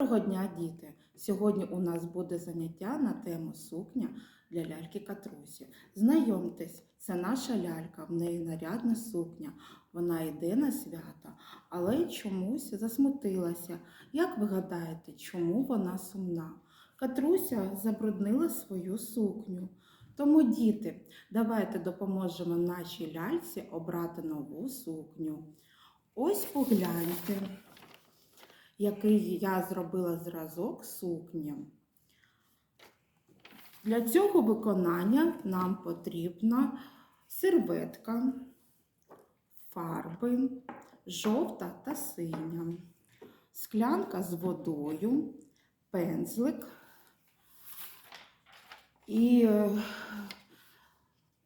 Доброго дня, діти! Сьогодні у нас буде заняття на тему сукня для ляльки Катрусі. Знайомтесь, це наша лялька, в неї нарядна сукня. Вона йде на свята, але чомусь засмутилася. Як ви гадаєте, чому вона сумна? Катруся забруднила свою сукню. Тому, діти, давайте допоможемо нашій ляльці обрати нову сукню. Ось погляньте який я зробила зразок сукні. Для цього виконання нам потрібна серветка, фарби, жовта та синя, склянка з водою, пензлик і е,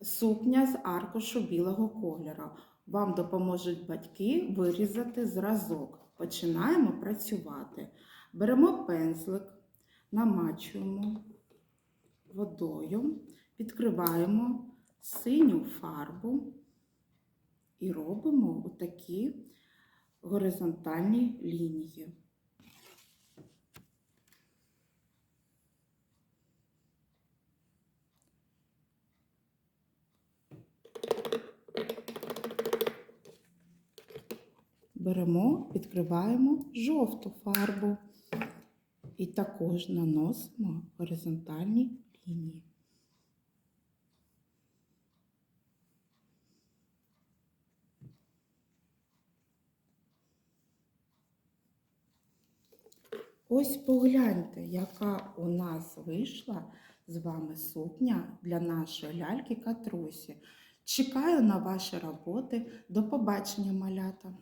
сукня з аркушу білого кольору. Вам допоможуть батьки вирізати зразок. Починаємо працювати. Беремо пензлик, намачуємо водою, підкриваємо синю фарбу і робимо отакі горизонтальні лінії. Беремо, відкриваємо жовту фарбу і також наносимо горизонтальні лінії. Ось погляньте, яка у нас вийшла з вами сукня для нашої ляльки Катрусі. Чекаю на ваші роботи. До побачення, малята!